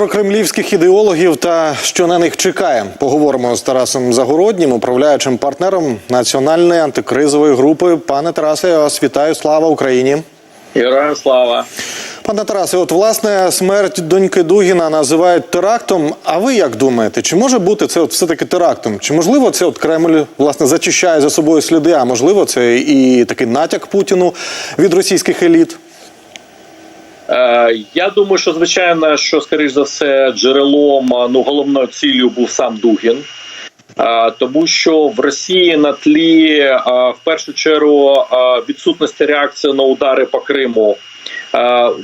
про кремлівських ідеологів та що на них чекає. Поговоримо з Тарасом Загороднім, управляючим партнером національної антикризової групи. Пане Тарасе, я вас вітаю. Слава Україні. Героям слава. Пане Тарасе, от власне смерть доньки Дугіна називають терактом. А ви як думаєте, чи може бути це от все таки терактом? Чи можливо це от Кремль власне зачищає за собою сліди? А можливо, це і такий натяк Путіну від російських еліт? Е, я думаю, що звичайно, що скоріш за все, джерелом ну головною ціллю був сам Дугін. Е, Тому що в Росії на тлі е, в першу чергу відсутності реакції на удари по Криму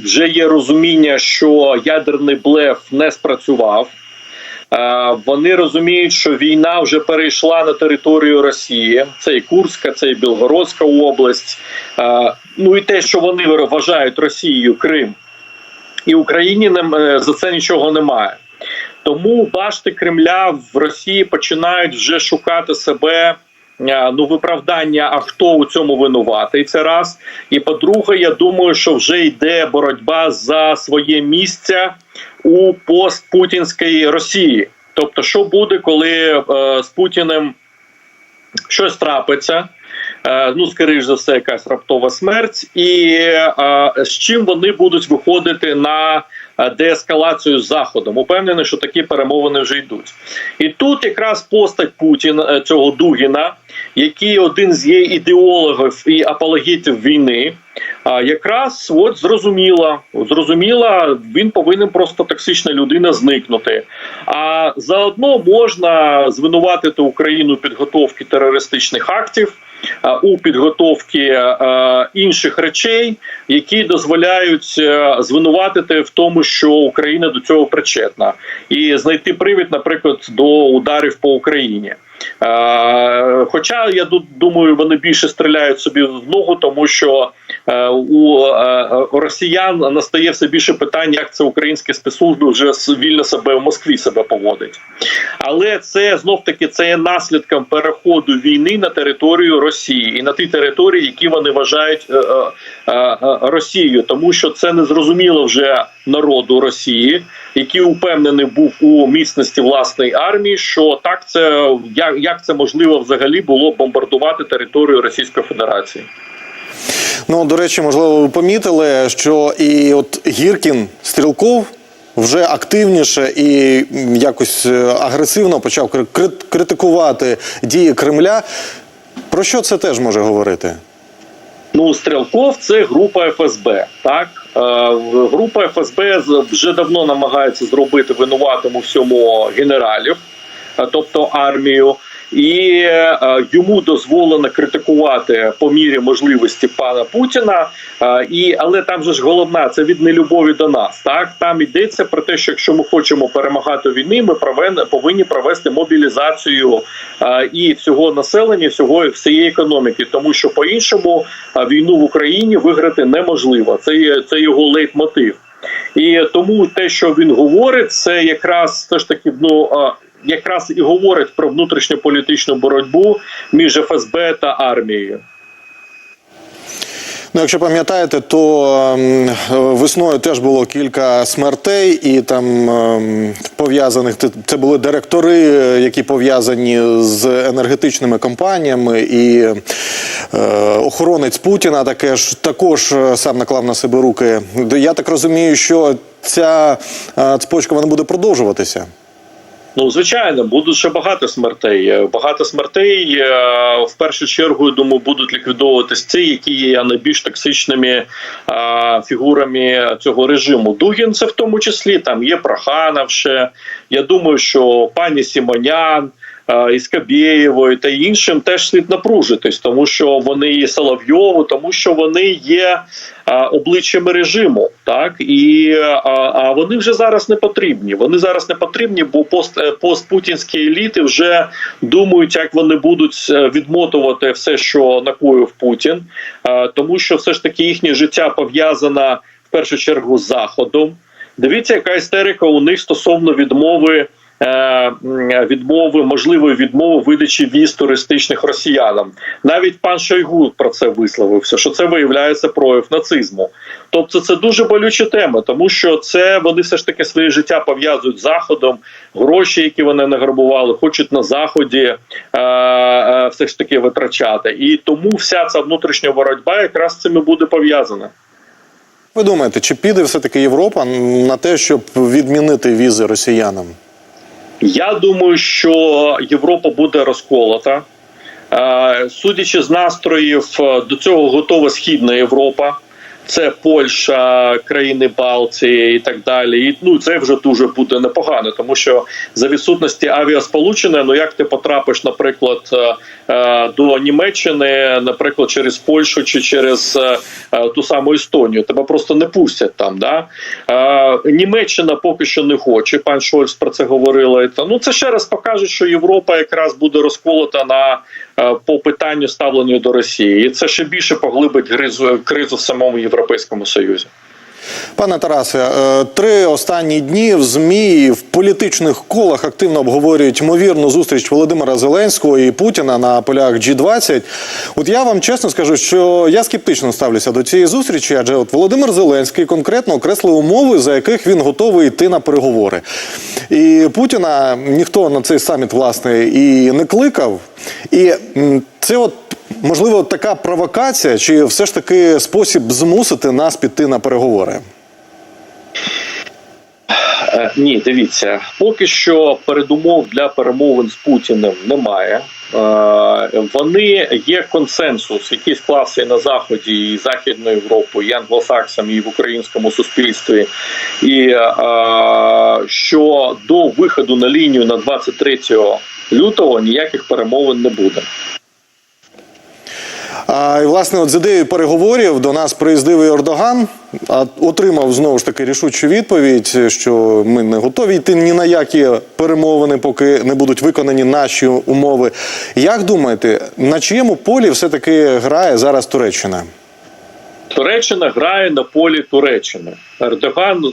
вже є розуміння, що ядерний блеф не спрацював. Вони розуміють, що війна вже перейшла на територію Росії. Це і Курська, це і Білгородська область. Ну і те, що вони вважають Росією Крим і Україні е, за це нічого немає. Тому башти Кремля в Росії починають вже шукати себе. е, Ну, виправдання, а хто у цьому винуватий, це раз. І по-друге, я думаю, що вже йде боротьба за своє місце у постпутінській Росії. Тобто, що буде, коли е, з Путіним щось трапиться. Е, Ну, скоріш за все, якась раптова смерть, і е, з чим вони будуть виходити на деескалацію з заходом. Упевнений, що такі перемовини вже йдуть. І тут якраз постать Путіна е, цього Дугіна, який один з є ідеологів і апологетів війни. Якраз от зрозуміла, зрозуміла, він повинен просто токсична людина зникнути. А заодно можна звинуватити Україну у підготовки терористичних актів. У підготовці е, інших речей, які дозволяють е, звинуватити в тому, що Україна до цього причетна, і знайти привід, наприклад, до ударів по Україні. Е, Хоча я думаю, вони більше стріляють собі в ногу, тому що у е, росіян настає все більше питань, як це українські спецслужби вже вільно себе в Москві себе поводить. Але це знов таки це є наслідком переходу війни на територію Росії і на ті території, які вони вважають е, е, е, Росією, тому що це не зрозуміло вже народу Росії, який упевнений був у міцності власної армії, що так це як, як це можливо взагалі було бомбардувати територію Російської Федерації. Ну, до речі, можливо, ви помітили, що і от Гіркін Стрілков вже активніше і якось е, агресивно почав критикувати дії Кремля. Про що це теж може говорити? Ну, Стрелков це група ФСБ. Так Е, група ФСБ вже давно намагається зробити винуватим у всьому генералів, е, тобто армію. І е, йому дозволено критикувати по мірі можливості пана Путіна. Е, і але там же ж головна це від нелюбові до нас. Так там йдеться про те, що якщо ми хочемо перемагати війни, ми повинні провести мобілізацію е, і всього населення, всього всієї економіки, тому що по іншому війну в Україні виграти неможливо. Це це його лейтмотив. І тому те, що він говорить, це якраз все ж таки ну якраз і говорить про внутрішньополітичну боротьбу між ФСБ та армією. Ну, якщо пам'ятаєте, то ем, весною теж було кілька смертей, і там ем, пов'язаних це були директори, е, які пов'язані з енергетичними компаніями, і е, охоронець Путіна таке ж також е, сам наклав на себе руки. Я так розумію, що ця цепочка вона буде продовжуватися. Ну, звичайно, будуть ще багато смертей. Е, Багато смертей е, в першу чергу, я думаю, будуть ліквідовуватись ці, які є найбільш токсичними е, фігурами цього режиму. Дугін це в тому числі там є Проханов ще. Я думаю, що пані Сімонян. Е, І Скабєєвою та іншим теж слід напружитись, тому що вони є Соловйову, тому що вони є обличчями режиму, так і а, а вони вже зараз не потрібні. Вони зараз не потрібні, бо пост е, постпутінські еліти вже думають, як вони будуть е, відмотувати все, що накоїв Путін, тому що все ж таки їхнє життя пов'язане в першу чергу з заходом. Дивіться, яка істерика у них стосовно відмови відмови, можливої відмови видачі віз туристичних росіянам. Навіть пан Шойгу про це висловився, що це виявляється прояв нацизму. Тобто, це дуже болюча тема, тому що це вони все ж таки своє життя пов'язують з заходом, гроші, які вони награбували, хочуть на заході е, е, все ж таки витрачати. І тому вся ця внутрішня боротьба якраз з цим і буде пов'язана. Ви думаєте, чи піде все-таки Європа на те, щоб відмінити візи росіянам? Я думаю, що Європа буде розколота. Е, Судячи з настроїв, е, до цього готова Східна Європа. Це Польща, країни Балтії і так далі. І ну це вже дуже буде непогано, тому що за відсутності авіасполучення, ну як ти потрапиш, наприклад, е, е, до Німеччини, наприклад, через Польщу чи через е, ту саму Естонію, тебе просто не пустять там. Да? Німеччина поки що не хоче. Пан Шольц про це говорила. Ну це ще раз покаже, що Європа якраз буде розколота на по питанню ставленню до Росії, і це ще більше поглибить кризу в самому європейському союзі. Пане Тарасе, е, три останні дні в ЗМІ в політичних колах активно обговорюють ймовірну зустріч Володимира Зеленського і Путіна на полях G20. От я вам чесно скажу, що я скептично ставлюся до цієї зустрічі, адже от Володимир Зеленський конкретно окреслив умови, за яких він готовий йти на переговори. І Путіна ніхто на цей саміт власне і не кликав. І це от. Можливо, така провокація, чи все ж таки спосіб змусити нас піти на переговори? Е, Ні, дивіться, поки що передумов для перемовин з Путіним немає. Е, Вони є консенсус, який склався на заході і Західною Європою, і англосаксам, і в українському суспільстві. І е, що до виходу на лінію на 23 лютого ніяких перемовин не буде. А, власне, от з ідеєю переговорів до нас приїздив і Ердоган, а отримав знову ж таки рішучу відповідь, що ми не готові йти ні на які перемовини, поки не будуть виконані наші умови. Як думаєте, на чиєму полі все-таки грає зараз Туреччина? Туреччина грає на полі Туреччини. Ердоган,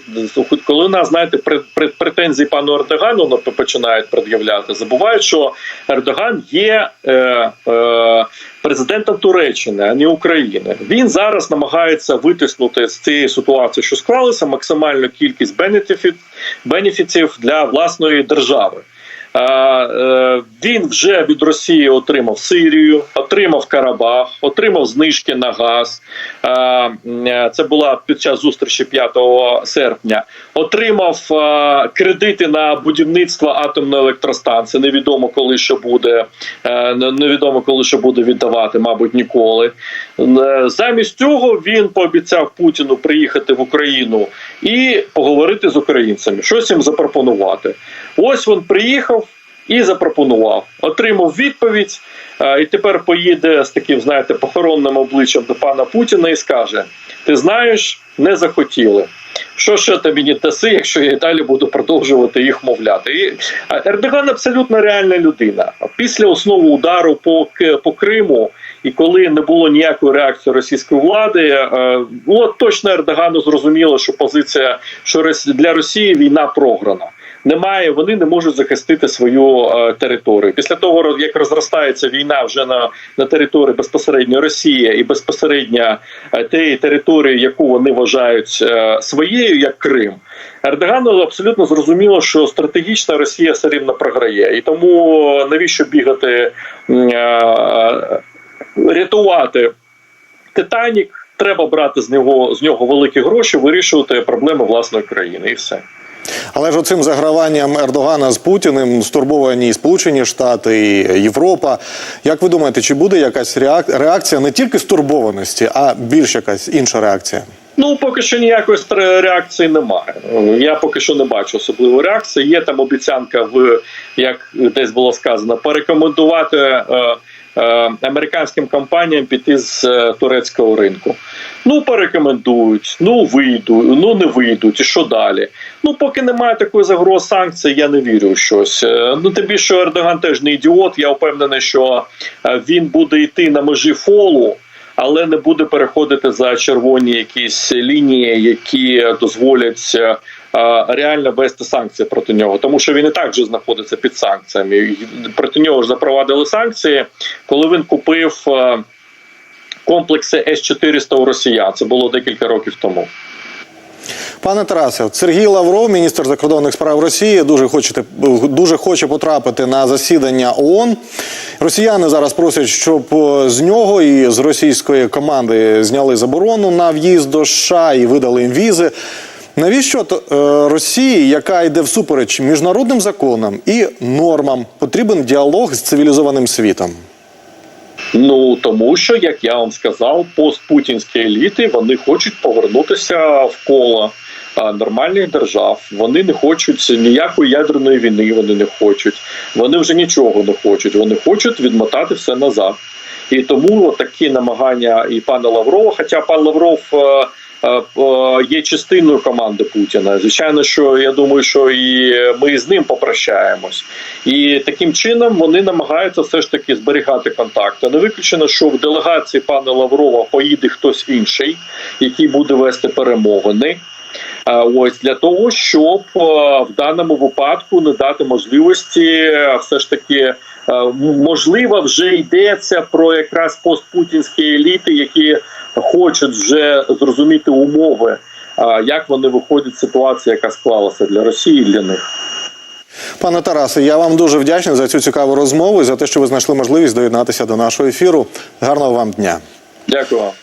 коли нас знаєте, претензії пану Ердогану на- починають пред'являти, забувають, що Ердоган є е, е, президентом Туреччини, а не України. Він зараз намагається витиснути з цієї ситуації, що склалася, максимальну кількість бенефіт, бенефіців для власної держави. Е, Він вже від Росії отримав Сирію, отримав Карабах, отримав знижки на газ. Е, Це була під час зустрічі 5 серпня. Отримав кредити на будівництво атомної електростанції. Невідомо коли що буде. е, Невідомо коли що буде віддавати, мабуть, ніколи. Замість цього він пообіцяв Путіну приїхати в Україну і поговорити з українцями, щось їм запропонувати. Ось він приїхав і запропонував, отримав відповідь, е, і тепер поїде з таким, знаєте, похоронним обличчям до пана Путіна і скаже: Ти знаєш, не захотіли. Що ще ти мені даси, якщо я і далі буду продовжувати їх мовляти? І а, Ердоган абсолютно реальна людина. Після основу удару по, по Криму, і коли не було ніякої реакції російської влади, е, було точно Ердогану зрозуміло, що позиція, що для Росії війна програна. Немає, вони не можуть захистити свою е, територію. Після того, як розростається війна вже на, на території безпосередньо Росії і безпосередньо е, тієї території, яку вони вважають е, своєю, як Крим. Ердогану абсолютно зрозуміло, що стратегічна Росія все рівно програє, і тому навіщо бігати е, рятувати Титанік? Треба брати з нього з нього великі гроші, вирішувати проблеми власної країни, і все. Але ж оцим заграванням Ердогана з Путіним стурбовані і Сполучені Штати, і Європа. Як ви думаєте, чи буде якась реакція не тільки стурбованості, а більш якась інша реакція? Ну, поки що ніякої реакції немає. Я поки що не бачу особливої реакції. Є там обіцянка, в як десь було сказано, порекомендувати е, американським компаніям піти з е, турецького ринку. Ну, порекомендують, ну вийдуть, ну не вийдуть. І що далі? Ну, поки немає такої загроз санкцій, я не вірю в щось. Е, Ну тим більше Ердоган теж не ідіот. Я впевнений, що е, він буде йти на межі фолу але не буде переходити за червоні якісь лінії, які дозволять е, е, реально вести санкції проти нього, тому що він і так вже знаходиться під санкціями. Проти нього ж запровадили санкції, коли він купив е, комплекси С-400 у росіян. Це було декілька років тому. Пане Тарасе, Сергій Лавров, міністр закордонних справ Росії, дуже хочете дуже хоче потрапити на засідання ООН. Росіяни зараз просять, щоб е, з нього і з російської команди зняли заборону на в'їзд до США і видали їм візи. Навіщо е, Росії, яка йде всупереч міжнародним законам і нормам, потрібен діалог з цивілізованим світом? Ну тому що, як я вам сказав, постпутінські еліти вони хочуть повернутися в коло нормальних держав. Вони не хочуть ніякої ядерної війни. Вони не хочуть. Вони вже нічого не хочуть. Вони хочуть відмотати все назад. І тому такі намагання і пана Лаврова. Хоча пан Лавров е, є частиною команди Путіна. Звичайно, що я думаю, що і ми з ним попрощаємось. І таким чином вони намагаються все ж таки зберігати контакти. Не виключено, що в делегації пана Лаврова поїде хтось інший, який буде вести перемовини. А, Ось для того, щоб е, в даному випадку не дати можливості, е, все ж таки, е, можливо, вже йдеться про якраз постпутінські еліти, які хочуть вже зрозуміти умови, як вони виходять з ситуації, яка склалася для Росії і для них. Пане Тарасе, я вам дуже вдячний за цю цікаву розмову і за те, що ви знайшли можливість доєднатися до нашого ефіру. Гарного вам дня. Дякую вам.